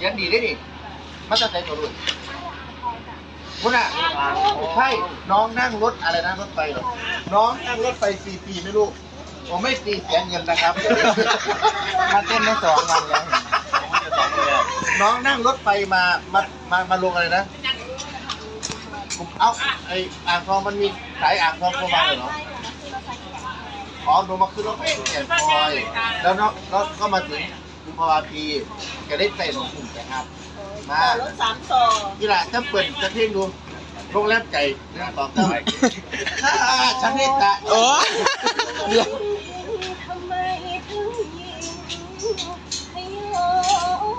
สียงดีได้ดิมาตั้งใจตัวรุ่นคุณอะใช่น้องนั่งรถอะไรนะรถไฟเหรอน้องนั่งรถไฟฟรีๆไม่รู้ผมไม่ฟรีเสียเงินนะครับ มาเต้นได้สองวันแล้วน้องนั่งรถไฟมามามามาลงอะไรนะผมเอาไออ่างทองมันมีขายอ่างทองโคบาเลยเหรออ๋อหนูมาขึ้นรถไฟสุเกียนคอยแล้วเนาะแล้วก็มาถึง กุมภาวาปีจะได้ใส่หนมหุ่นนะครับ มา รถสามต่อที่ละถ้าเปิดจะเที่ยงดูโรงแรมใจเรื่องต่อเต้าถ้าฉันให้ตาโอ้เดี๋ยวทำไมถึงยิงให้โล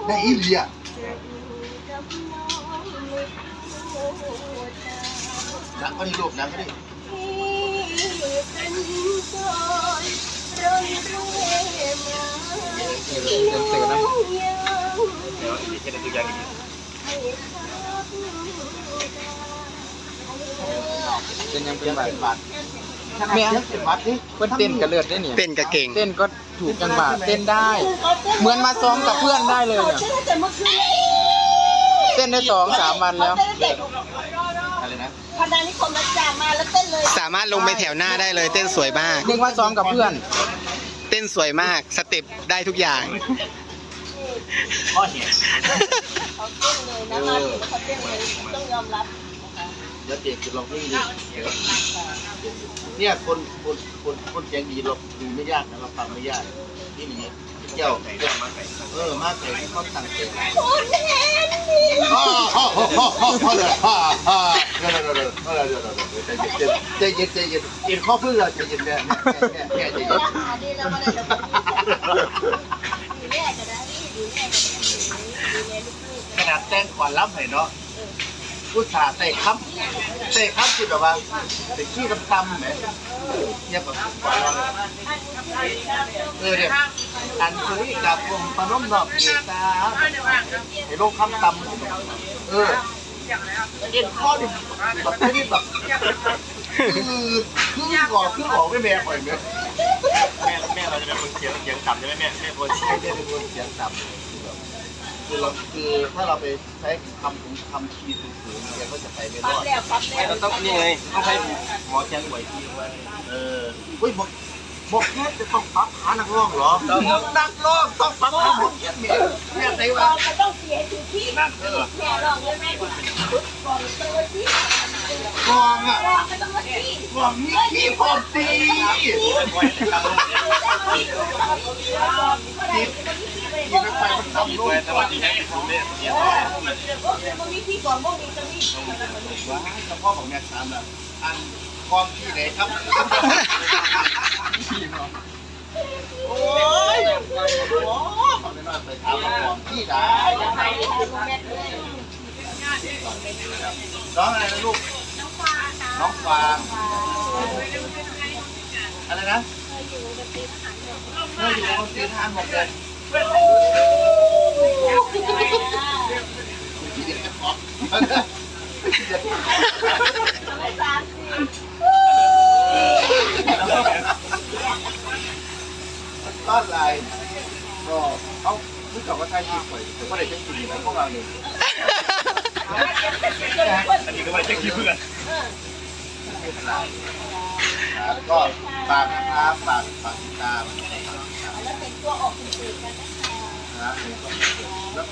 ได้อีเลียกับน้องไม่เข้าใจนังก็ดีลูกนังก็ดีที่เป็นจอยร้อน เดี๋ยวอีกแค่ในตัวอย่างอีกให้ทักำเป็นยังเป็เสียนงแบบเป็นบัตรเสียงเป็นบัตรนี่เพื่อนเต้นกับเลือดได้เนี่ยเต้นกับเก่งเต้นก็ถูกจังหวะเต้นได้ เหมือนมาซ้อมกับเพื่อนได้เลยเนี่ยเต้นแต่เมื่อคืนเต้นได้สองสามวันแล้วเต้นเด็กอะไรนะพนานิคมรัชจามาแล้วเต้นเลยสามารถลงไปแถวหน้าได้เลย เต้นสวยมากเรียกว่าซ้อมกับเพื่อน เต้นสวยมากสเต็ปได้ทุกอย่าง ข้อเหี่ยเขาเต้นเลยนะมาถึงเขาเต้นเลยต้องยอมรับเดี๋ยวเด็กจะลองนี่ดิเนี่ยคนคนคนคนเสียงดีเราดูไม่ยากนะเราฟังไม่ยากที่นี่เจ้าใส่เรื่องมาใส่เออมากเลยที่เขาตั้งใจคุณเห็นดีฮ่าฮ่าฮ่าฮ่าฮ่าฮ่าเลยฮ่าฮ่าเดี๋ยวเดี๋ยวเดี๋ยวเดี๋ยวเดี๋ยวเดี๋ยวใจเย็นใจเย็นใจเย็นกินข้าวพึ่งเราใจเย็นเนี่ยเนี่ยเนี่ยใจเย็น นาดแต่งก่อนรับให้เนาะผู้ชายเตะค้ำเตะค้ำคือแบบว่าเตะขี้คำๆไหมเนี่ยแบบก่อนเราเออเนี่ยอันคุยกับผมปนมนอกเกียตาไอ้โรคค้ำตำเออเอ็นข้อดิแบบนี้แบบคือคือหอกคือหอกไม่แม่ปล่อยไหมแม่แม่เราจะเป็นคนเสียงเสียงต่ำใช่ไหมแม่แม่คนไม่ได้เป็นคนเสียงต่ำ คือเราคือถ้าเราไปใช้คำของคำคีย์สูงๆเนี่ยก็จะไปไม่รปั๊อบดแล้วปั๊บแล้วเราต้องนี่ไงต้องใช้หมอเชียงหวยทีไว้ เออเฮ้ยบอกบอกแค่จะต้องปรับขานักร้องเหรอนักร้องต้องปรับขาบอกแค่เมียแม่ไหนลวะองก็ต้องเสียถึงที่นั่นเออแม่ลองเลยแม่ก่อนตัวที่กองอะลองก็ต้องมาที่ กองนี่ขี้พอตี ไว้ในการลงเนี่ย ขี้ไม่ไปมันทำลูก ไว้แต่ว่าที่แท้เป็นผมเนี่ยเสีย มันมีที่ก่อนมันมีจะมีว้าเฉพาะของแม่สามอะอันกองที่ไหนครับโอ้ยโอ้ยขอไม่น้อยไปถามกองที่ไหนไปแม่เลยน้องอะไรนะลูก น้องฟางน้องฟางอะไรนะเคยอยู่กับตีทหารหมดเลยเด็กจะพอก ต้อนไลน์ก็เขาเมื่อก่อนว่าไทยชีพเลยแต่ว่าเด็กจะกินพวกเราเนี่ยอันนี้ก็ไม่ใช่ขี้เพื่อนก็ฝากนะครับฝากฝากติดตามแล้วเป็นตัวออกสื่อกันนะคะแล้ว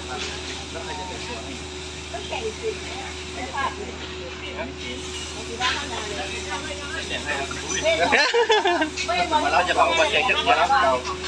แล้วใครจะเป็นตัว นี้ ต้องแข่งสื่อไม่พลาดเลยไม่ได้ขนาดเลยไม่ เราจะบอกว่าแจกเจ้าเสียแล้วเรา แข่ง